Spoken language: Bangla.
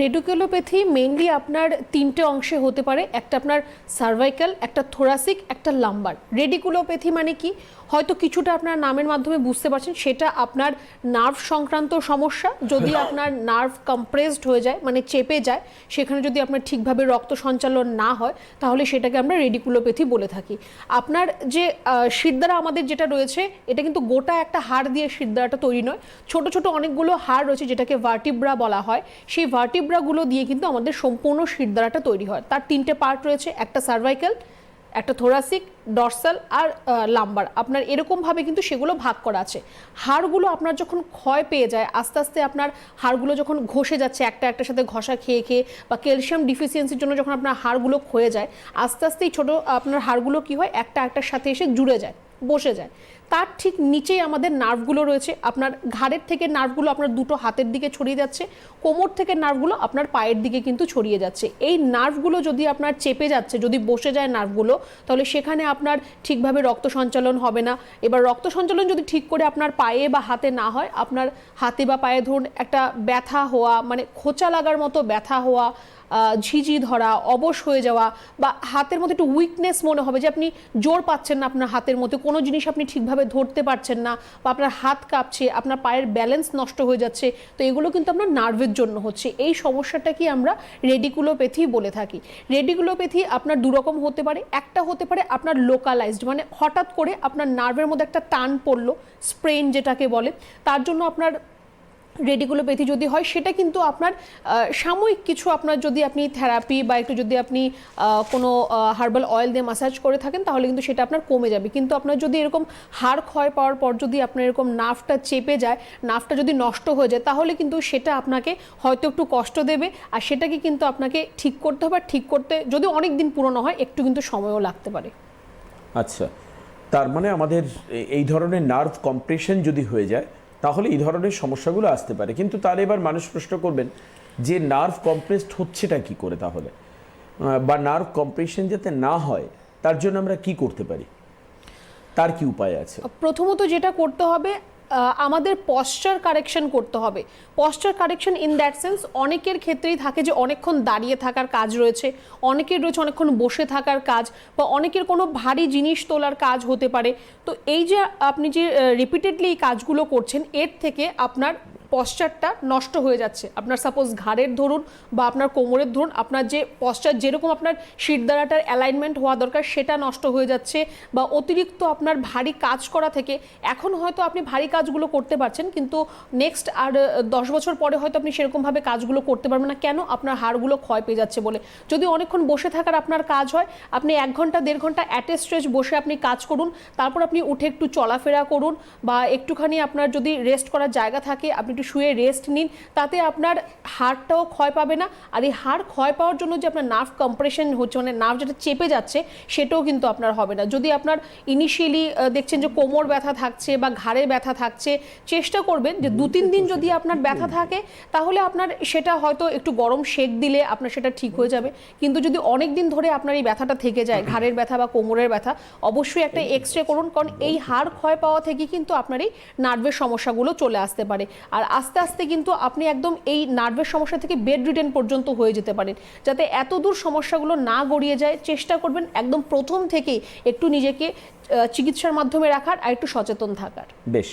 রেডিকুলোপ্যাথি মেইনলি আপনার তিনটে অংশে হতে পারে একটা আপনার সার্ভাইকাল একটা থোরাসিক একটা লাম্বার রেডিকুলোপ্যাথি মানে কি? হয়তো কিছুটা আপনার নামের মাধ্যমে বুঝতে পারছেন সেটা আপনার নার্ভ সংক্রান্ত সমস্যা। যদি আপনার নার্ভ কম্প্রেসড হয়ে যায় মানে চেপে যায় সেখানে যদি আপনার ঠিকভাবে রক্ত সঞ্চালন না হয় তাহলে সেটাকে আমরা রেডিকুলোপ্যাথি বলে থাকি। আপনার যে আহ, শিরদাঁড়া আমাদের যেটা রয়েছে এটা কিন্তু গোটা একটা হাড় দিয়ে শিরদাঁড়াটা তৈরি নয়। ছোট ছোট অনেকগুলো হাড় রয়েছে যেটাকে ভার্টিব্রা বলা হয়। সেই ভার্টিব্রাগুলো দিয়ে কিন্তু আমাদের সম্পূর্ণ শিরদাঁড়াটা তৈরি হয়। তার তিনটে পার্ট রয়েছে, একটা সার্ভাইকাল একটা থোরাসিক ডরসাল আর লাম্বার আপনার এরকমভাবে কিন্তু সেগুলো ভাগ করা আছে। হাড়গুলো আপনার যখন ক্ষয় পেয়ে যায়, আস্তে আস্তে আপনার হাড়গুলো যখন ঘষে যাচ্ছে, একটা একটার সাথে ঘষা খেয়ে খেয়ে বা ক্যালসিয়াম ডিফিসিয়েন্সির জন্য যখন আপনার হাড়গুলো ক্ষয়ে যায়, আস্তে আস্তে এই ছোটো আপনার হাড়গুলো কী হয়, একটা একটার সাথে এসে জুড়ে যায়। বসে যায়। তার ঠিক নিচেই আমাদের নার্ভগুলো রয়েছে। আপনার ঘাড়ের থেকে নার্ভগুলো আপনার দুটো হাতের দিকে ছড়িয়ে যাচ্ছে। কোমর থেকে নার্ভগুলো আপনার পায়ের দিকে কিন্তু ছড়িয়ে যাচ্ছে। এই নার্ভগুলো যদি আপনার চেপে যাচ্ছে, যদি বসে যায় নার্ভগুলো, তাহলে সেখানে আপনার ঠিকভাবে রক্ত সঞ্চালন হবে না। এবার রক্ত সঞ্চালন যদি ঠিক করে আপনার পায়ে বা হাতে না হয়, আপনার হাতে বা পায়ে ধরুন একটা ব্যথা হওয়া মানে খোঁচা লাগার মতো ব্যথা হওয়া ঝিঝি ধরা, অবশ হয়ে যাওয়া বা হাতের মধ্যে একটু উইকনেস মনে হবে যে আপনি জোর পাচ্ছেন না আপনার হাতের মধ্যে, কোনো জিনিস আপনি ঠিকভাবে ধরতে পারছেন না বা আপনার হাত কাঁপছে, আপনার পায়ের ব্যালেন্স নষ্ট হয়ে যাচ্ছে, তো এগুলো কিন্তু আপনার নার্ভের জন্য হচ্ছে। এই সমস্যাটা কি আমরা রেডিকুলোপ্যাথি বলে থাকি। রেডিকুলোপ্যাথি আপনার দুরকম হতে পারে, একটা হতে পারে আপনার লোকালাইজড মানে হঠাৎ করে আপনার নার্ভের মধ্যে একটা টান পড়ল স্প্রেন যেটাকে বলে, তার জন্য আপনার রেডিকুলোপ্যাথি যদি হয়, সেটা কিন্তু আপনার সাময়িক কিছু আপনার যদি আপনি থেরাপি বা একটু যদি আপনি কোনো হার্বাল অয়েল দিয়ে মাসাজ করে থাকেন, তাহলে কিন্তু সেটা আপনার কমে যাবে। কিন্তু আপনার যদি এরকম হাড় ক্ষয় পাওয়ার পর যদি আপনার এরকম নাফটা চেপে যায়, নাফটা যদি নষ্ট হয়ে যায়, তাহলে কিন্তু সেটা আপনাকে হয়তো একটু কষ্ট দেবে আর সেটাকে কিন্তু আপনাকে ঠিক করতে হবে। ঠিক করতে যদি অনেক দিন পুরনো হয়, একটু কিন্তু সময়ও লাগতে পারে। আচ্ছা তার মানে আমাদের এই ধরনের নার্ভ কম্প্রেশন যদি হয়ে যায় তাহলে এই ধরনের সমস্যাগুলো আসতে পারে। কিন্তু তার এবার মানুষ প্রশ্ন করবেন, যে নার্ভ কম্প্রেসড হচ্ছেটা কি করে তাহলে? বা নার্ভ কম্প্রেশন যাতে না হয়, তার জন্য আমরা কি করতে পারি? তার কি উপায় আছে? প্রথমত যেটা করতে হবে আমাদের পশ্চার কারেকশন করতে হবে। Posture correction in that sense অনেকের ক্ষেত্রেই থাকে যে অনেকক্ষণ দাঁড়িয়ে থাকার কাজ রয়েছে, অনেকের রয়েছে অনেকক্ষণ বসে থাকার কাজ বা অনেকের কোনো ভারী জিনিস তোলার কাজ হতে পারে। তো এই যে আপনি যে রিপিটেডলি এই কাজগুলো করছেন, এর থেকে আপনার পশ্চারটা নষ্ট হয়ে যাচ্ছে। আপনার সাপোজ ঘাড়ের ধরুন বা আপনার কোমরের ধরুন, আপনার যে পশ্চার যেরকম আপনার শিরদাঁড়াটার অ্যালাইনমেন্ট হওয়া দরকার, সেটা নষ্ট হয়ে যাচ্ছে বা অতিরিক্ত আপনার ভারী কাজ করা থেকে এখন হয়তো আপনি ভারী কাজগুলো করতে পারছেন, কিন্তু নেক্সট আর দশ বছর পরে হয়তো আপনি সেরকমভাবে কাজগুলো করতে পারবেন না। কেন? আপনার হাড়গুলো ক্ষয় পেয়ে যাচ্ছে বলে। যদি অনেকক্ষণ বসে থাকার আপনার কাজ হয়, আপনি এক ঘণ্টা, দেড় ঘণ্টা অ্যাট এ স্ট্রেচ বসে আপনি কাজ করুন, তারপর আপনি উঠে একটু চলাফেরা করুন বা একটুখানি আপনার যদি রেস্ট করার জায়গা থাকে, আপনি একটু শুয়ে রেস্ট নিন তাতে আপনার হাড়টাও ক্ষয় পাবে না। আর এই হাড় ক্ষয় পাওয়ার জন্য যে আপনার নার্ভ কম্প্রেশন হচ্ছে মানে নার্ভ যেটা চেপে যাচ্ছে সেটাও কিন্তু আপনার হবে না। যদি আপনার ইনিশিয়ালি দেখছেন যে কোমর ব্যথা থাকছে বা ঘাড়ে ব্যথা থাকছে চেষ্টা করবেন যে দু তিন দিন যদি আপনার ব্যথা থাকে তাহলে আপনার সেটা হয়তো একটু গরম সেক দিলে আপনার সেটা ঠিক হয়ে যাবে। কিন্তু যদি অনেক দিন ধরে আপনার এই ব্যথাটা থেকে যায় ঘাড়ের ব্যথা বা কোমরের ব্যথা অবশ্যই একটা এক্স রে করুন কারণ এই হাড় ক্ষয় পাওয়া থেকে কিন্তু আপনার এই নার্ভের সমস্যাগুলো চলে আসতে পারে। আর আস্তে আস্তে কিন্তু আপনি একদম এই নার্ভের সমস্যা থেকে বেড রিটেন পর্যন্ত হয়ে যেতে পারেন। যাতে এত দূর সমস্যাগুলো না গড়িয়ে যায়, চেষ্টা করবেন একদম প্রথম থেকেই একটু নিজেকে চিকিৎসার মাধ্যমে রাখার আর একটু সচেতন থাকার। বেশ।